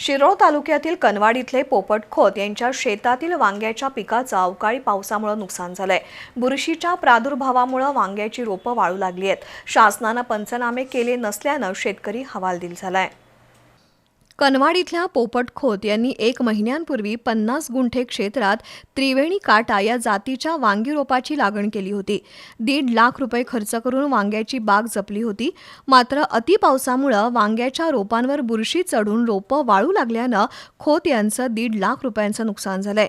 शिरोळ तालुक्यातील कनवाड इथले पोपट खोत यांच्या शेतातील वांग्याच्या पिकाचं अवकाळी पावसामुळे नुकसान झालंय. बुरशीच्या प्रादुर्भावामुळे वांग्याची रोपं वाळू लागली आहेत. शासनानं पंचनामे केले नसल्यानं शेतकरी हवालदिल झालाय. कनवाड इथल्या पोपट खोत यांनी एक महिन्यांपूर्वी पन्नास गुंठे क्षेत्रात त्रिवेणी काटा या जातीच्या वांगी रोपाची लागण केली होती. दीड लाख रुपये खर्च करून वांग्याची बाग जपली होती. मात्र अतिपावसामुळं वांग्याच्या रोपांवर बुरशी चढून रोपं वाळू लागल्यानं खोत यांचं दीड लाख रुपयांचं नुकसान झालंय.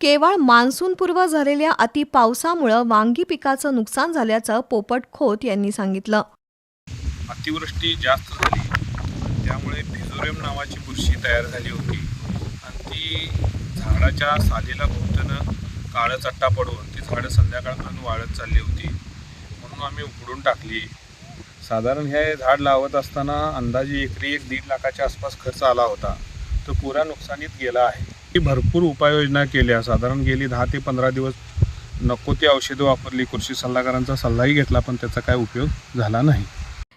केवळ मान्सूनपूर्व झालेल्या अतिपावसामुळं वांगी पिकाचं नुकसान झाल्याचं पोपट खोत यांनी सांगितलं. अतिवृष्टी जास्त झाली. त्यामुळे प्रेम नावाची बुरशी तयार झाली होती. आणि ती झाडाच्या सालीला भोवतानं काळं चट्टा पडून ती झाडं संध्याकाळपर्यंत वाळत चालली होती. म्हणून आम्ही उकडून टाकली. साधारण हे झाड लावत असताना अंदाजे एकरी एक दीड लाखाच्या आसपास खर्च आला होता. तो पुरा नुकसानीत गेला आहे. ही भरपूर उपाययोजना केल्या. साधारण गेली दहा ते पंधरा दिवस नको ती औषधं वापरली. कृषी सल्लागारांचा सल्लाही घेतला पण त्याचा काय उपयोग झाला नाही.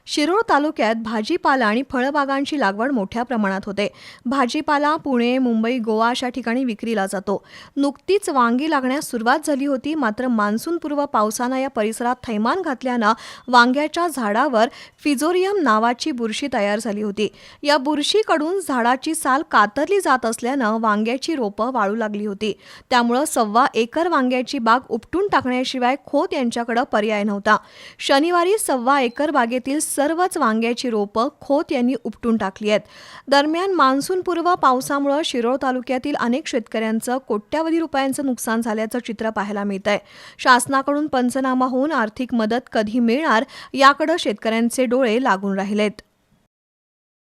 शिरोळ तालुक्यात भाजीपाला आणि फळबागांची लागवड मोठ्या प्रमाणात होते. भाजीपाला पुणे मुंबई गोवा अशा ठिकाणी विक्रीला जातो. नुकतीच वांगी लागण्यास सुरुवात झाली होती मात्र मान्सूनपूर्व पावसानं या परिसरात थैमान घातल्यानं वांग्याच्या झाडावर फिजोरियम नावाची बुरशी तयार झाली होती. या बुरशीकडून झाडाची साल कातरली जात असल्यानं वांग्याची रोपं वाळू लागली होती. त्यामुळं सव्वा एकर वांग्याची बाग उपटून टाकण्याशिवाय खोत यांच्याकडे पर्याय नव्हता. शनिवारी सव्वा एकर बागेतील सर्वच वांग्याची रोपं खोत यांनी उपटून टाकली आहेत. दरम्यान मान्सूनपूर्व पावसामुळे शिरोळ तालुक्यातील अनेक शेतकऱ्यांचं कोट्यावधी रुपयांचं नुकसान झाल्याचं चित्र पाहायला मिळत आहे शासनाकडून पंचनामा होऊन आर्थिक मदत कधी मिळणार याकडे शेतकऱ्यांचे डोळे लागून राहिलेत.